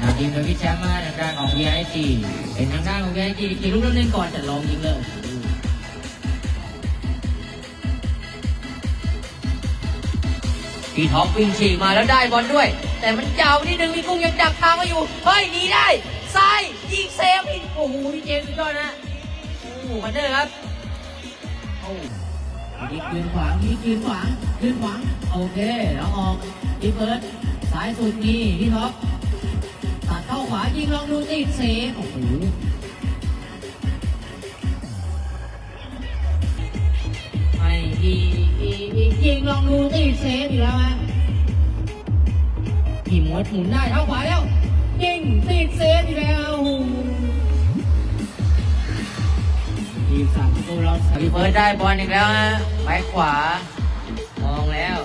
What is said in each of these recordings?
นำทีมโดยพี่แชมป์มาทางด้านของ VIG เป็นทางด้านของ VIG กี่ลูกเล่นก่อนจะลองยิงเลยพี่ท็อปวิ่งฉีกมาแล้วได้บอลด้วย แต่มันยาวนิดนึงพี่กุ้งยังดักทางมาอยู่ เฮ้ยหนีได้ซ้ายยิงเซฟอีกโอ้โหพี่เจมส์สุดยอดนะโอ้โหมันเดอร์ครับโอ้ยิงยืนขวางยิงยืนขวางยืนขวางโอเคแล้วออกอีเฟิร์สสายสุดนี่พี่ท็อป ขวายิงลองดูติดเซฟโอ้โหไม่อีอีอียิงลองดูติดเซฟอีกแล้วฮะพี่มดหมุนได้เท้าขวาแล้วยิงติดเซฟอีกแล้วทีมสามประตูเราพี่เฟิร์สได้บอลอีกแล้วฮะไปขวามองแล้ว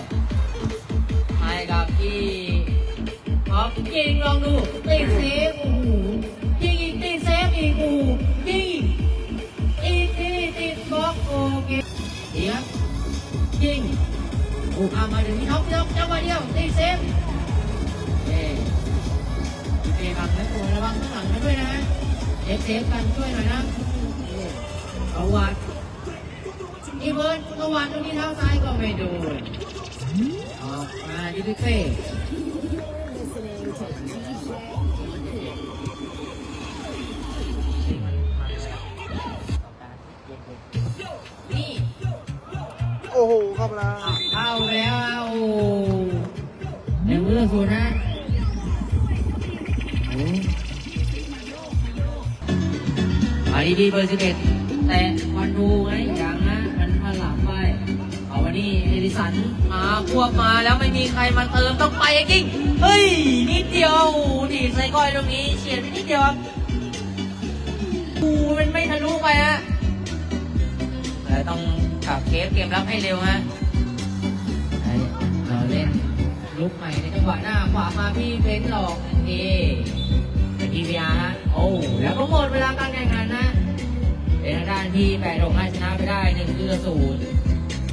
ให้กับพี่ อยิงลองดูติดเซฟโอ้โหยิงอีกติดเซฟอีกโอ้โหยิงอีกอีติดบล็อกโอเคเดี๋ยวยิงโอ้อามาถึงที่ท็อปที่ท็อปจังหวะเดียวติดเซฟเอ้โอเคครับแล้วตัวระวังข้างหลังกันด้วยนะเอฟเซฟกันช่วยหน่อยนะเอาวัดอีเบิร์ดตะวันตรงนี้เท้าซ้ายก็ไม่โดนออกมาดิพิเฟ่ อ้โหเข้ามาแล้วเข้าแล้วอะโอ้ในมือสุดนะโอ้อาดีดีเบอร์สิบเอ็ดแต่วันดูไงอย่างนะมันพลังไปเอาวันนี้เอดิสันมาควบมาแล้วไม่มีใครมาเติมต้องไปจริงเฮ้ยนิดเดียวดีดใส่ก้อยตรงนี้เฉียดไปนิดเดียวครับอูมันไม่ทะลุไปฮะแต่ต้อง ขับเคฟเกมรับให้เร็วฮะไอ้เราเล่นลุกใหม่ในจังหวะหน้าขวามาพี่เบนซ์หลอกทันทีเป็นทีวีอาร์ฮะโอ้แล้วก็หมดเวลาการแข่งขันนะเป็นทางด้านที่แปดหกห้าชนะไปได้หนึ่งคือศูนย์